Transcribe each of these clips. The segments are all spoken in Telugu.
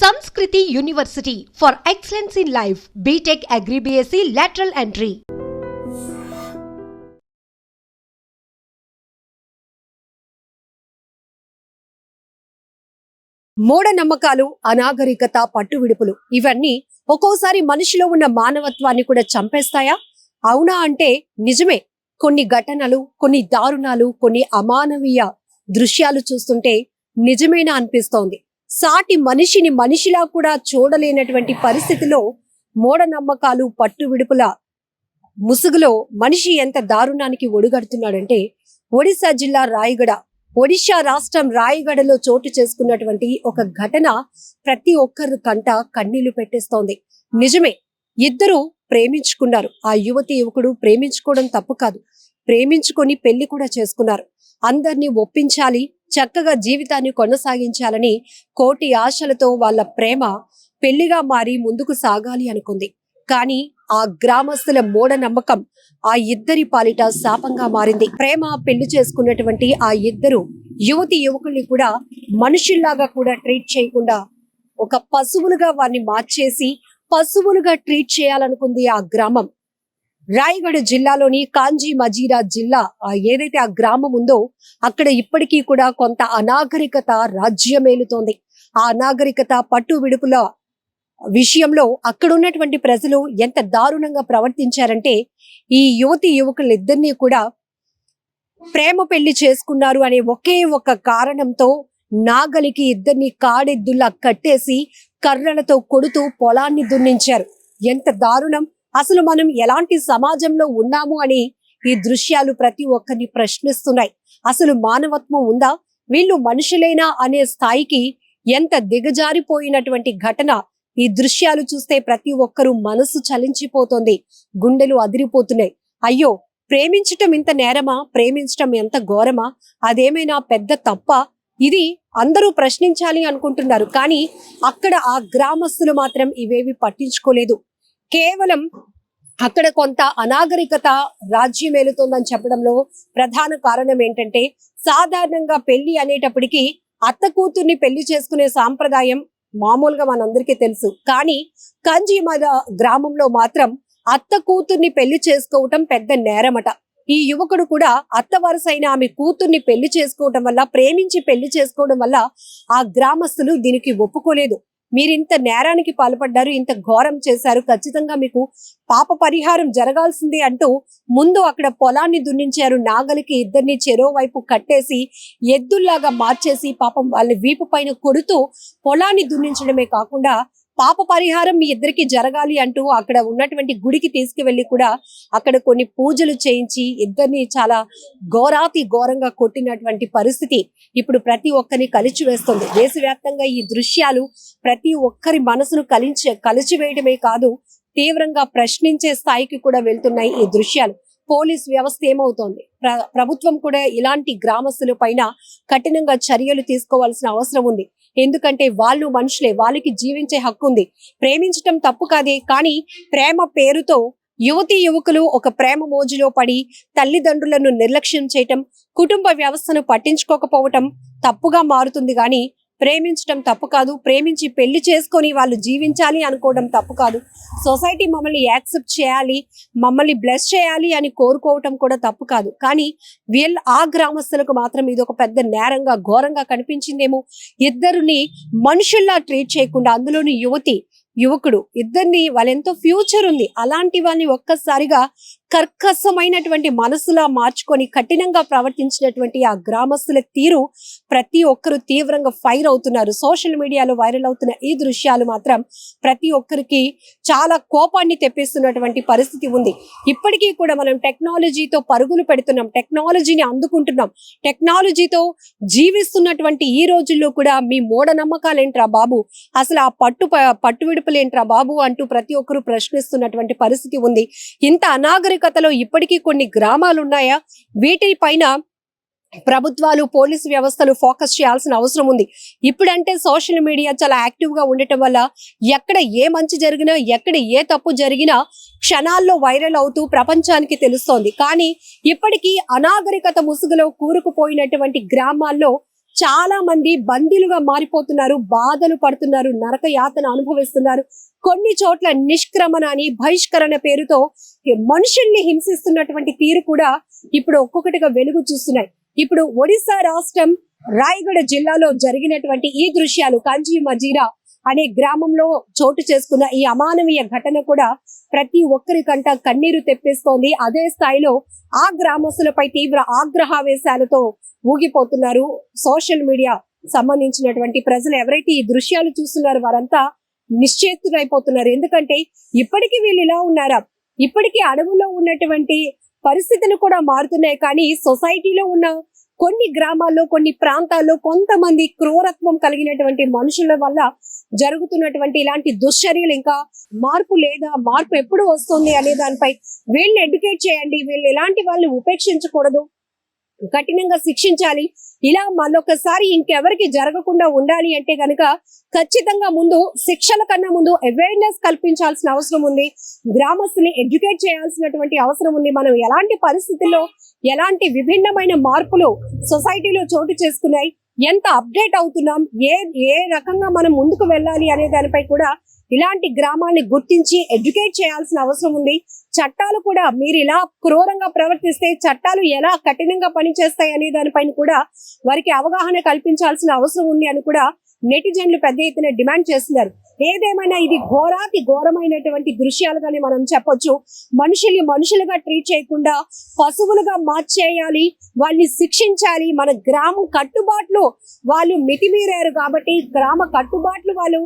Samskruti university for excellence in life BTech agri BSc lateral entry మూఢనమ్మకాలు అనాగరికత పట్టువిడుపులు ఇవన్నీ ఒక్కోసారి మనిషిలో ఉన్న మానవత్వాన్ని కూడా చంపేస్తాయా? అవునా అంటే నిజమే. కొన్ని ఘటనలు కొన్ని దారుణాలు కొన్ని అమానవీయ దృశ్యాలు చూస్తుంటే నిజమేనా అనిపిస్తోంది. సాటి మనిషిని మనిషిలా కూడా చూడలేనటువంటి పరిస్థితిలో మూఢనమ్మకాలు పట్టు విడుపుల ముసుగులో మనిషి ఎంత దారుణానికి ఒడిగడుతున్నాడంటే ఒడిశా జిల్లా రాయగడ ఒడిశా రాష్ట్రం రాయగడలో చోటు చేసుకున్నటువంటి ఒక ఘటన ప్రతి ఒక్కరి కంట కన్నీళ్ళు పెట్టేస్తోంది. నిజమే ఇద్దరు ప్రేమించుకున్నారు. ఆ యువతి యువకుడు ప్రేమించుకోవడం తప్పు కాదు. ప్రేమించుకొని పెళ్ళి కూడా చేసుకున్నారు. అందరినీ ఒప్పించాలి చక్కగా జీవితాన్ని కొనసాగించాలని కోటి ఆశలతో వాళ్ళ ప్రేమ పెళ్ళిగా మారి ముందుకు సాగాలి అనుకుంది. కానీ ఆ గ్రామస్తుల మూఢనమ్మకం ఆ ఇద్దరి పాలిట శాపంగా మారింది. ప్రేమ పెళ్ళి చేసుకున్నటువంటి ఆ ఇద్దరు యువతి యువకుల్ని కూడా మనుషుల్లాగా కూడా ట్రీట్ చేయకుండా ఒక పశువులుగా వారిని మార్చేసి పశువులుగా ట్రీట్ చేయాలనుకుంది ఆ గ్రామం. రాయగఢ జిల్లాలోని కాంజీ మజీరా జిల్లా ఏదైతే ఆ గ్రామం ఉందో అక్కడ ఇప్పటికీ కూడా కొంత అనాగరికత రాజ్యమేలుతోంది ఆ అనాగరికత పట్టు విడుపుల విషయంలో అక్కడ ఉన్నటువంటి ప్రజలు ఎంత దారుణంగా ప్రవర్తించారంటే ఈ యువతి యువకులిద్దరినీ కూడా ప్రేమ పెళ్ళి చేసుకున్నారు అనే ఒకే ఒక కారణంతో నాగలికి ఇద్దరిని కాడెద్దుల్లా కట్టేసి కర్రలతో కొడుతూ పొలాన్ని దున్నించారు. ఎంత దారుణం! అసలు మనం ఎలాంటి సమాజంలో ఉన్నాము అని ఈ దృశ్యాలు ప్రతి ఒక్కరిని ప్రశ్నిస్తున్నాయి. అసలు మానవత్వం ఉందా? వీళ్ళు మనుషులేనా అనే స్థాయికి ఎంత దిగజారిపోయినటువంటి ఘటన ఈ దృశ్యాలు చూస్తే ప్రతి ఒక్కరూ మనసు చలించిపోతోంది. గుండెలు అదిరిపోతున్నాయి. అయ్యో! ప్రేమించటం ఇంత నేరమా? ప్రేమించటం ఎంత ఘోరమా? అదేమైనా పెద్ద తప్ప? ఇది అందరూ ప్రశ్నించాలి అనుకుంటున్నారు. కానీ అక్కడ ఆ గ్రామస్తులు మాత్రం ఇవేవి పట్టించుకోలేదు. కేవలం అక్కడ కొంత అనాగరికత రాజ్యమేలుతోందని చెప్పడంలో ప్రధాన కారణం ఏంటంటే సాధారణంగా పెళ్ళి అనేటప్పటికీ అత్త కూతుర్ని పెళ్ళి చేసుకునే సాంప్రదాయం మామూలుగా మనందరికీ తెలుసు. కానీ కంజీమద గ్రామంలో మాత్రం అత్త కూతుర్ని పెళ్ళి చేసుకోవటం పెద్ద నేరమట. ఈ యువకుడు కూడా అత్త వరుసైన ఆమె కూతుర్ని పెళ్ళి చేసుకోవటం వల్ల ప్రేమించి పెళ్ళి చేసుకోవడం వల్ల ఆ గ్రామస్తులు దీనికి ఒప్పుకోలేదు. మీరు ఇంత నేరానికి పాల్పడ్డారు ఇంత ఘోరం చేశారు ఖచ్చితంగా మీకు పాప పరిహారం జరగాల్సింది అంటూ ముందు అక్కడ పొలాన్ని దున్నించారు. నాగలికి ఇద్దరిని చెరో వైపు కట్టేసి ఎద్దుల్లాగా మార్చేసి పాపం వాళ్ళ వీపు పైన కొడుతూ పొలాన్ని దున్నించడమే కాకుండా పాప పరిహారం మీ ఇద్దరికి జరగాలి అంటూ అక్కడ ఉన్నటువంటి గుడికి తీసుకువెళ్ళి కూడా అక్కడ కొన్ని పూజలు చేయించి ఇద్దరిని చాలా ఘోరాతి ఘోరంగా కొట్టినటువంటి పరిస్థితి ఇప్పుడు ప్రతి ఒక్కరిని కలిచి వేస్తుంది. దేశవ్యాప్తంగా ఈ దృశ్యాలు ప్రతి ఒక్కరి మనసును కలిచి కలిచివేయడమే కాదు తీవ్రంగా ప్రశ్నించే స్థాయికి కూడా వెళ్తున్నాయి ఈ దృశ్యాలు. పోలీస్ వ్యవస్థ ఏమవుతోంది? ప్ర ప్రభుత్వం కూడా ఇలాంటి గ్రామస్తుల పైన కఠినంగా చర్యలు తీసుకోవాల్సిన అవసరం ఉంది. ఎందుకంటే వాళ్ళు మనుషులే వాళ్ళకి జీవించే హక్కు ఉంది. ప్రేమించటం తప్పు కాదే కానీ ప్రేమ పేరుతో యువతి యువకులు ఒక ప్రేమ మోజులో పడి తల్లిదండ్రులను నిర్లక్ష్యం చేయటం కుటుంబ వ్యవస్థను పట్టించుకోకపోవటం తప్పుగా మారుతుంది. కానీ ప్రేమించటం తప్పు కాదు. ప్రేమించి పెళ్ళి చేసుకొని వాళ్ళు జీవించాలి అనుకోవడం తప్పు కాదు. సొసైటీ మమ్మల్ని యాక్సెప్ట్ చేయాలి మమ్మల్ని బ్లెస్ చేయాలి అని కోరుకోవటం కూడా తప్పు కాదు. కానీ వీళ్ళ ఆ గ్రామస్తులకు మాత్రం ఇది ఒక పెద్ద నేరంగా ఘోరంగా కనిపించిందేమో. ఇద్దరిని మనుషుల్లా ట్రీట్ చేయకుండా అందులోని యువతి యువకుడు ఇద్దరిని వాళ్ళెంతో ఫ్యూచర్ ఉంది. అలాంటి వాళ్ళని ఒక్కసారిగా కర్కశమైనటువంటి మనసులా మార్చుకొని కఠినంగా ప్రవర్తించినటువంటి ఆ గ్రామస్తుల తీరు ప్రతి ఒక్కరు తీవ్రంగా ఫైర్ అవుతున్నారు. సోషల్ మీడియాలో వైరల్ అవుతున్న ఈ దృశ్యాలు మాత్రం ప్రతి ఒక్కరికి చాలా కోపాన్ని తెప్పిస్తున్నటువంటి పరిస్థితి ఉంది. ఇప్పటికీ కూడా మనం టెక్నాలజీతో పరుగులు పెడుతున్నాం. టెక్నాలజీని అందుకుంటున్నాం. టెక్నాలజీతో జీవిస్తున్నటువంటి ఈ రోజుల్లో కూడా మీ మూఢనమ్మకాలేంట్రా బాబు? అసలు ఆ పట్టు పట్టు విడుపులేంట్రా బాబు? అంటూ ప్రతి ఒక్కరు ప్రశ్నిస్తున్నటువంటి పరిస్థితి ఉంది. ఇంత అనాగరికతలో ఇప్పటికీ కొన్ని గ్రామాలు ఉన్నాయా వీటిపైన ప్రభుత్వాలు పోలీసు వ్యవస్థలు ఫోకస్ చేయాల్సిన అవసరం ఉంది. ఇప్పుడంటే సోషల్ మీడియా చాలా యాక్టివ్గా ఉండటం వల్ల ఎక్కడ ఏ మంచి జరిగినా ఎక్కడ ఏ తప్పు జరిగినా క్షణాల్లో వైరల్ అవుతూ ప్రపంచానికి తెలుస్తోంది. కానీ ఇప్పటికీ అనాగరికత ముసుగులో కూరుకుపోయినటువంటి గ్రామాల్లో చాలా మంది బందీలుగా మారిపోతున్నారు బాధలు పడుతున్నారు నరక యాతన అనుభవిస్తున్నారు. కొన్ని చోట్ల నిష్క్రమణ అని బహిష్కరణ పేరుతో మనుషుల్ని హింసిస్తున్నటువంటి తీరు కూడా ఇప్పుడు ఒక్కొక్కటిగా వెలుగు చూస్తున్నాయి. ఇప్పుడు ఒడిశా రాష్ట్రం రాయగడ జిల్లాలో జరిగినటువంటి ఈ దృశ్యాలు కంచి మజీరా అనే గ్రామంలో చోటు చేసుకున్న ఈ అమానవీయ ఘటన కూడా ప్రతి ఒక్కరికంట కన్నీరు తెప్పిస్తోంది. అదే స్థాయిలో ఆ గ్రామస్తులపై తీవ్ర ఆగ్రహావేశాలతో ఊగిపోతున్నారు. సోషల్ మీడియా సంబంధించినటువంటి ప్రజలు ఎవరైతే ఈ దృశ్యాలు చూస్తున్నారో వారంతా నిశ్చేతులైపోతున్నారు ఎందుకంటే ఇప్పటికీ వీళ్ళు ఇలా ఉన్నారా? ఇప్పటికీ అడవుల్లో ఉన్నటువంటి పరిస్థితులు కూడా మారుతున్నాయి. కానీ సొసైటీలో ఉన్న కొన్ని గ్రామాల్లో కొన్ని ప్రాంతాల్లో కొంతమంది క్రూరత్వం కలిగినటువంటి మనుషుల వల్ల జరుగుతున్నటువంటి ఇలాంటి దుశ్చర్యలు ఇంకా మార్పు లేదా మార్పు ఎప్పుడు వస్తుంది అనే దానిపై వీళ్ళని ఎడ్యుకేట్ చేయండి. వీళ్ళు ఎలాంటి వాళ్ళని ఉపేక్షించకూడదు. కఠినంగా శిక్షించాలి. ఇలా మళ్ళొకసారి ఇంకెవరికి జరగకుండా ఉండాలి అంటే కనుక ఖచ్చితంగా ముందు శిక్షల కన్నా ముందు అవేర్నెస్ కల్పించాల్సిన అవసరం ఉంది. గ్రామస్తుల్ని ఎడ్యుకేట్ చేయాల్సినటువంటి అవసరం ఉంది. మనం ఎలాంటి పరిస్థితుల్లో ఎలాంటి విభిన్నమైన మార్పులు సొసైటీలో చోటు చేసుకున్నాయి? ఎంత అప్డేట్ అవుతున్నాం? ఏ ఏ రకంగా మనం ముందుకు వెళ్ళాలి అనే దానిపై కూడా ఇలాంటి గ్రామాల్ని గుర్తించి ఎడ్యుకేట్ చేయాల్సిన అవసరం ఉంది. చట్టాలు కూడా మీరు ఇలా క్రూరంగా ప్రవర్తిస్తే చట్టాలు ఎలా కఠినంగా పనిచేస్తాయి అనే దానిపైన కూడా వారికి అవగాహన కల్పించాల్సిన అవసరం ఉంది అని కూడా నెటిజన్లు పెద్ద ఎత్తున డిమాండ్ చేస్తున్నారు. ఏదేమైనా ఇది ఘోరాతి ఘోరమైనటువంటి దృశ్యాలుగానే మనం చెప్పొచ్చు. మనుషుల్ని మనుషులుగా ట్రీట్ చేయకుండా పశువులుగా మార్చేయాలి వాళ్ళని శిక్షించాలి. మన గ్రామం కట్టుబాట్లు వాళ్ళు మితిమీరారు కాబట్టి గ్రామ కట్టుబాట్లు వాళ్ళు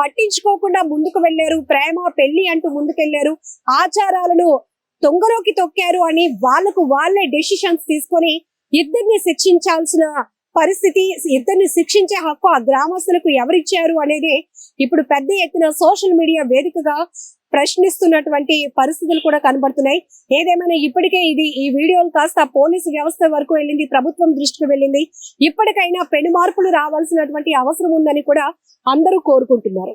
పట్టించుకోకుండా ముందుకు వెళ్ళారు. ప్రేమ పెళ్ళి అంటూ ముందుకెళ్ళారు ఆచారాలను తొంగలోకి తొక్కారు అని వాళ్ళకు వాళ్ళే డెసిషన్స్ తీసుకొని ఇద్దరిని శిక్షించాల్సిన పరిస్థితి ఇద్దరిని శిక్షించే హక్కు ఆ గ్రామస్తులకు ఎవరిచ్చారు అనేది ఇప్పుడు పెద్ద ఎత్తున సోషల్ మీడియా వేదికగా ప్రశ్నిస్తున్నటువంటి పరిస్థితులు కూడా కనబడుతున్నాయి. ఏదేమైనా ఇప్పటికే ఇది ఈ వీడియోలు కాస్త పోలీసు వ్యవస్థ వరకు వెళ్ళింది ప్రభుత్వం దృష్టికి వెళ్ళింది. ఇప్పటికైనా పెను మార్పులు రావాల్సినటువంటి అవసరం ఉందని కూడా అందరూ కోరుకుంటున్నారు.